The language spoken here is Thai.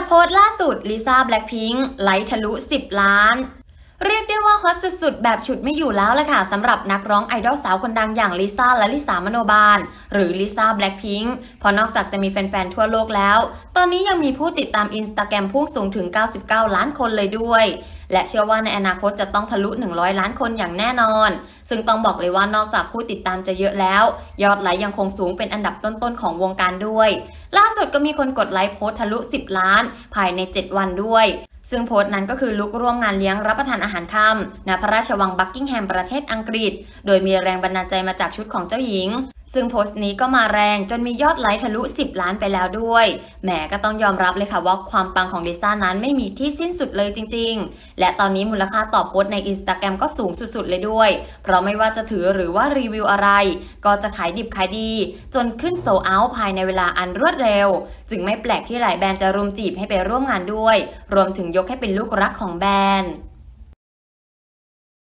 ดโพสต์ล่าสุดลิซ่าแบล็คพิงค์ไลค์ทะลุ 10 ล้าน เรียกได้ว่าฮอตสุดๆ แบบฉุดไม่อยู่แล้วละค่ะสำหรับนักร้องไอดอลสาวคนดังอย่างลิซ่าและลิสามโนบาล หรือลิซ่าแบล็คพิงค์พราะนอกจากจะมีแฟนๆ ทั่วโลกแล้ว ตอนนี้ยังมีผู้ติดตามอินสตาแกรมพุ่งสูงถึง 99 ล้านคนเลยด้วย และเชื่อว่าในอนาคตจะต้องทะลุ 100 ล้านคนอย่างแน่นอน ซึ่งต้องบอกเลยว่านอกจากผู้ติดตามจะเยอะแล้ว ยอดไลค์ยังคงสูงเป็นอันดับต้นๆของวงการด้วย ล่าสุดก็มีคนกดไลค์โพสทะลุ 10 ล้าน ภายใน 7 วันด้วยซึ่งโพสต์นั้นก็คือลุกร่วมงานเลี้ยงรับประทานอาหารค่ำณพระราชวังบักกิงแฮมประเทศอังกฤษ โดยมีแรงบันดาลใจมาจากชุดของเจ้าหญิง ซึ่งโพสต์นี้ก็มาแรงจนมียอดไลค์ทะลุ 10 ล้านไปแล้วด้วย แหมก็ต้องยอมรับเลยค่ะว่าความปังของลิซ่านั้นไม่มีที่สิ้นสุดเลยจริง ๆ และตอนนี้มูลค่าต่อโพสต์ในอินสตาแกรมก็สูงสุดๆ เลยด้วย เพราะไม่ว่าจะถือหรือว่ารีวิวอะไร ก็จะขายดิบขายดี จนขึ้นโซเอาภายในเวลาอันรวดเร็ว จึงไม่แปลกที่หลายแบรนด์จะรุมจีบให้ไปร่วมงานด้วย รวมถึงยกให้เป็นลูกรักของแบรนด์